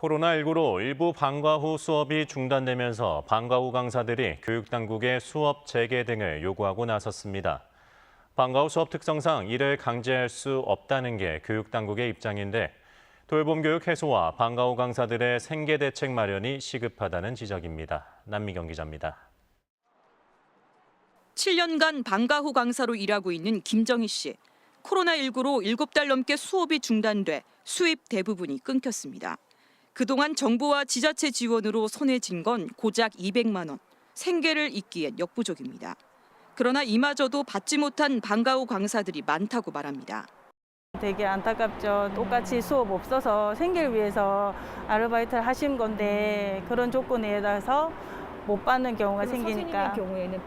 코로나19로 일부 방과 후 수업이 중단되면서 방과 후 강사들이 교육당국에 수업 재개 등을 요구하고 나섰습니다. 방과 후 수업 특성상 이를 강제할 수 없다는 게 교육당국의 입장인데 돌봄 교육 해소와 방과 후 강사들의 생계 대책 마련이 시급하다는 지적입니다. 남미경 기자입니다. 7년간 방과 후 강사로 일하고 있는 김정희 씨. 코로나19로 7달 넘게 수업이 중단돼 수입 대부분이 끊겼습니다. 그동안 정부와 지자체 지원으로 손에 쥔건 고작 200만 원. 생계를 잇기엔 역부족입니다. 그러나 이마저도 받지 못한 방과 후 강사들이 많다고 말합니다. 되게 안타깝죠. 똑같이 수업 없어서 생계를 위해서 아르바이트를 하신 건데 그런 조건에 따라서 못 받는 경우가 생기니까 경우에는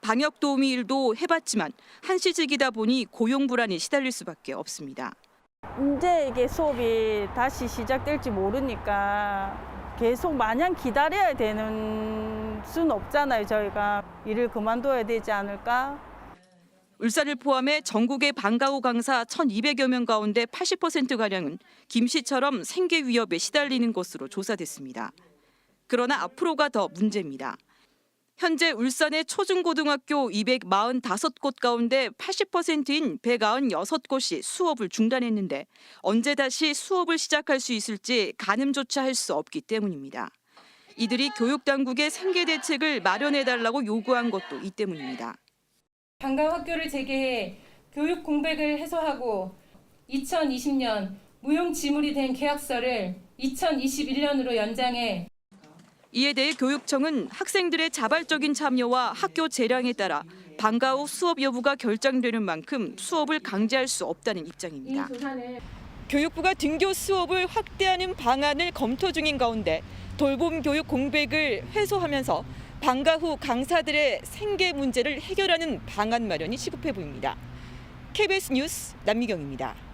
방역 도우미 일도 해봤지만 한시직이다 보니 고용 불안에 시달릴 수밖에 없습니다. 언제 이게 수업이 다시 시작될지 모르니까 계속 마냥 기다려야 되는 수는 없잖아요. 저희가 일을 그만둬야 되지 않을까 울산을 포함해 전국의 방과 후 강사 1,200여 명 가운데 80%가량은 김 씨처럼 생계 위협에 시달리는 것으로 조사됐습니다. 그러나 앞으로가 더 문제입니다. 현재 울산의 초중고등학교 245곳 가운데 80%인 196곳이 수업을 중단했는데 언제 다시 수업을 시작할 수 있을지 가늠조차 할 수 없기 때문입니다. 이들이 교육당국의 생계 대책을 마련해달라고 요구한 것도 이 때문입니다. 방과 학교를 재개해 교육 공백을 해소하고 2020년 무용지물이 된 계약서를 2021년으로 연장해 이에 대해 교육청은 학생들의 자발적인 참여와 학교 재량에 따라 방과 후 수업 여부가 결정되는 만큼 수업을 강제할 수 없다는 이 입장입니다. 교육부가 등교 수업을 확대하는 방안을 검토 중인 가운데 돌봄 교육 공백을 해소하면서 방과 후 강사들의 생계 문제를 해결하는 방안 마련이 시급해 보입니다. KBS 뉴스 남미경입니다.